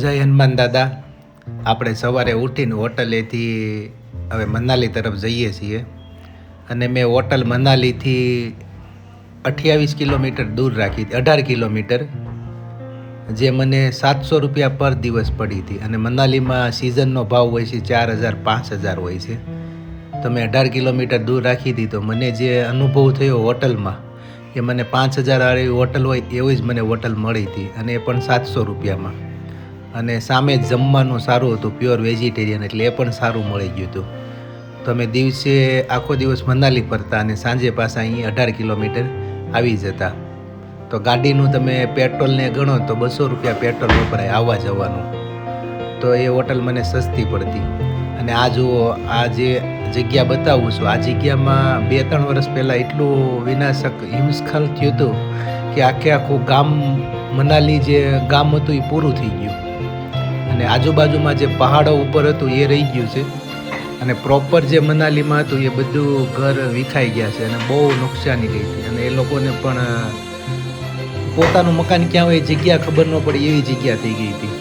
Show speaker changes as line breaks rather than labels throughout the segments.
જય હનુમાન દાદા. આપણે સવારે ઉઠીને હોટલેથી હવે મનાલી તરફ જઈએ છીએ. અને મેં હોટલ મનાલીથી અઠ્યાવીસ કિલોમીટર દૂર રાખી હતી, અઢાર કિલોમીટર, જે મને સાતસો રૂપિયા પર દિવસ પડી હતી. અને મનાલીમાં સિઝનનો ભાવ હોય છે ચાર હજાર, પાંચ હજાર હોય છે. તો મેં અઢાર કિલોમીટર દૂર રાખી હતી તો મને જે અનુભવ થયો હોટલમાં, એ મને પાંચ હજાર વાળી હોટલ હોય એવી જ મને હોટલ મળી હતી. અને એ પણ સાતસો રૂપિયામાં. અને સામે જમવાનું સારું હતું પ્યોર વેજીટેરિયન એટલે એ પણ સારું મળી ગયું હતું. તો અમે દિવસે, આખો દિવસ મનાલી ફરતા અને સાંજે પાછા અહીં અઢાર કિલોમીટર આવી જતા. તો ગાડીનું તમે પેટ્રોલને ગણો તો બસો રૂપિયા પેટ્રોલ વપરાય આવવા જવાનું. તો એ હોટલ મને સસ્તી પડતી. અને આ જુઓ, આ જે જગ્યા બતાવું છું, આ જગ્યામાં બે ત્રણ વર્ષ પહેલાં એટલું વિનાશક હિમસ્ખલ થયું હતું કે આખે આખું ગામ, મનાલી જે ગામ હતું એ પૂરું થઈ ગયું. અને આજુબાજુમાં જે પહાડો ઉપર હતું એ રહી ગયું છે. અને પ્રોપર જે મનાલીમાં હતું એ બધું ઘર વિખાઈ ગયા છે અને બહુ નુકસાની ગઈ હતી. અને એ લોકોને પણ પોતાનું મકાન ક્યાં હોય એ જગ્યા ખબર ન પડે એવી જગ્યા થઈ ગઈ હતી.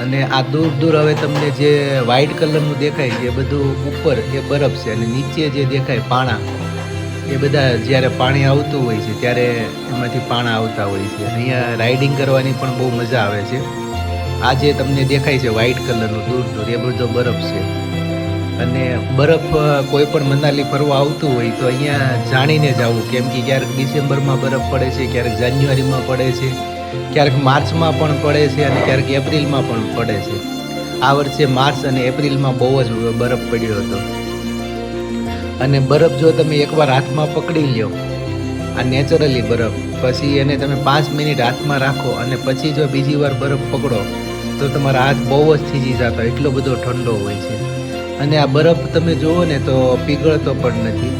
અને આ દૂર દૂર હવે તમને જે વ્હાઇટ કલરનું દેખાય છે એ બધું ઉપર એ બરફ છે અને નીચે જે દેખાય પાણા, એ બધા જ્યારે પાણી આવતું હોય છે ત્યારે એમાંથી પાણા આવતા હોય છે. અહીંયા રાઇડિંગ કરવાની પણ બહુ મજા આવે છે. આ જે તમને દેખાય છે વ્હાઇટ કલરનું દૂર દૂર એ બધો બરફ છે. અને બરફ કોઈ પણ મનાલી ફરવા આવતું હોય તો અહીંયા જાણીને જવું કેમ કે ક્યારેક ડિસેમ્બરમાં બરફ પડે છે, ક્યારેક જાન્યુઆરીમાં પડે છે, ક્યારેક માર્ચમાં પણ પડે છે અને ક્યારેક એપ્રિલમાં પણ પડે છે. આ વર્ષે માર્ચ અને એપ્રિલમાં બહુ જ બરફ પડ્યો હતો. અને બરફ જો તમે એકવાર હાથમાં પકડી લ્યો, આ નેચરલી બરફ. પછી એને તમે પાંચ મિનિટ હાથમાં રાખો અને પછી જો બીજી વાર બરફ પકડો તો તમારા હાથ બહુ જ થીજી જતો એટલો બધો ઠંડો હોય છે. અને આ બરફ તમે જુઓ ને તો પીગળતો પણ નથી.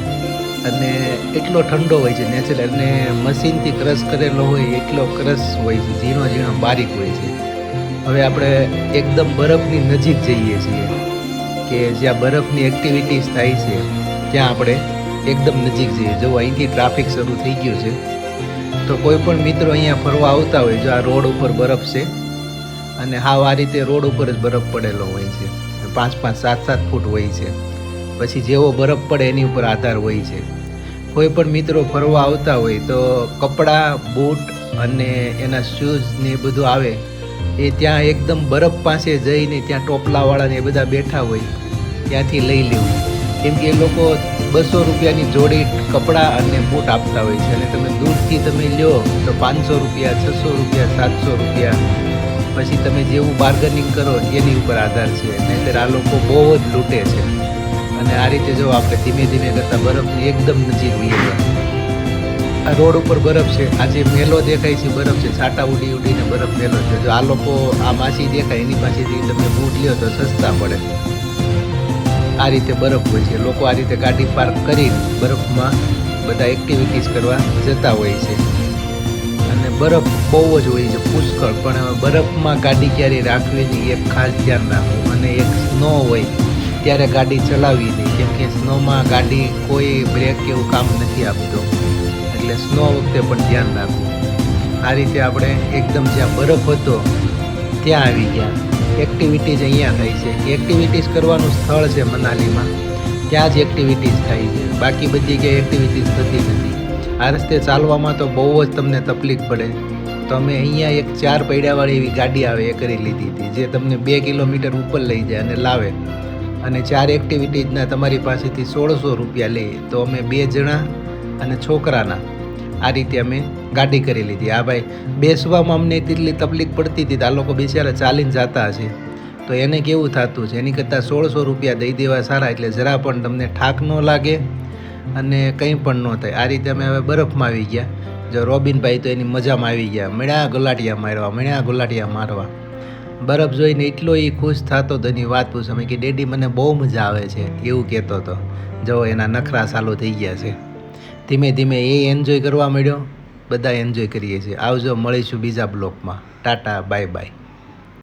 અને એટલો ઠંડો હોય છે નેચરલ અને મશીનથી ક્રશ કરેલો હોય, એટલો ક્રશ હોય છે, ઝીણો ઝીણો બારીક હોય છે. હવે આપણે એકદમ બરફની નજીક જઈએ છીએ, કે જ્યાં બરફની એક્ટિવિટીઝ થાય છે, ત્યાં આપણે એકદમ નજીક જઈએ. જો અહીંથી ટ્રાફિક શરૂ થઈ ગયું છે, તો કોઈ પણ મિત્રો અહીંયા ફરવા આવતા હોય, જો આ રોડ ઉપર બરફ છે અને હાવ આ રીતે રોડ ઉપર જ બરફ પડેલો હોય છે. પાંચ પાંચ, સાત સાત ફૂટ હોય છે. પછી જેવો બરફ પડે એની ઉપર આધાર હોય છે. કોઈ પણ મિત્રો ફરવા આવતા હોય તો કપડાં, બૂટ અને એના શૂઝ ને બધું આવે, એ ત્યાં એકદમ બરફ પાસે જઈને ત્યાં ટોપલાવાળાને એ બધા બેઠા હોય, ત્યાંથી લઈ લેવું કેમ કે એ લોકો બસો રૂપિયાની જોડી કપડાં અને બૂટ આપતા હોય છે. અને તમે દૂરથી તમે લ્યો તો પાંચસો રૂપિયા, છસો રૂપિયા, સાતસો રૂપિયા પછી તમે જેવું બાર્ગનિંગ કરો, એની ઉપર આધાર છે. નહીંતર આ લોકો બહુ જ લૂંટે છે. અને આ રીતે જો આપણે ધીમે ધીમે કરતાં બરફની એકદમ નજીક હોઈએ આ રોડ ઉપર બરફ છે. આ જે મેલો દેખાય છે, બરફ છે. છાટા ઉડી ઉડીને બરફ મેલો છે. જો આ લોકો આ માછી દેખાય, એની પાસેથી તમે બૂટ લ્યો તો સસ્તા પડે. આ રીતે બરફ હોય છે. લોકો આ રીતે ગાડી પાર્ક કરી બરફમાં બધા એક્ટિવિટીઝ કરવા જતા હોય છે. બરફ બહુ જ હોય છે પુષ્કળ, પણ બરફમાં ગાડી ક્યારે રાખવી નહીં, એક ખાસ ધ્યાન રાખવું. અને એક સ્નો હોય, ત્યારે ગાડી ચલાવવી નહીં, કેમ કે સ્નોમાં ગાડી કોઈ બ્રેક એવું કામ નથી આપતો. એટલે સ્નો વખતે પણ ધ્યાન રાખવું. આ રીતે આપણે એકદમ જ્યાં બરફ હતો, ત્યાં આવી ગયા. એક્ટિવિટીઝ અહીંયા થાય છે. એક્ટિવિટીઝ કરવાનું સ્થળ છે મનાલીમાં. ત્યાં જ એક્ટિવિટીઝ થાય છે. બાકી બધી ક્યાંય એક્ટિવિટીઝ થતી નથી. આ રસ્તે ચાલવામાં તો બહુ જ તમને તકલીફ પડે. તો અમે અહીંયા એક ચાર પૈડાવાળી એવી ગાડી આવે એ કરી લીધી હતી, જે તમને બે કિલોમીટર ઉપર લઈ જાય અને લાવે. અને ચાર એક્ટિવિટીઝના તમારી પાસેથી સોળસો રૂપિયા લે. તો અમે બે જણા અને છોકરાના આ રીતે અમે ગાડી કરી લીધી. આ ભાઈ બેસવામાં અમને તેટલી તકલીફ પડતી હતી આ લોકો બિચારા ચાલીને જતા હશે. તો એને કેવું થતું છે? એની કરતાં સોળસો રૂપિયા દઈ દેવા સારા, એટલે જરા પણ તમને ઠાક ન લાગે. અને કંઈ પણ ન થાય. આ રીતે અમે હવે બરફમાં આવી ગયા. જો રોબિનભાઈ તો એની મજામાં આવી ગયા. મળ્યા ગુલાટિયા મારવા મળ્યા ગુલાટિયા મારવા. બરફ જોઈને એટલો એ ખુશ થતો તો એની વાત પૂછો. અમે કે ડેડી, મને બહુ મજા આવે છે. એવું કહેતો હતો જો એના નખરા ચાલુ થઈ ગયા છે. ધીમે ધીમે એ એન્જોય કરવા માંડ્યો. બધા એન્જોય કરીએ છીએ. આવજો, મળીશું બીજા બ્લોકમાં. Tata bye bye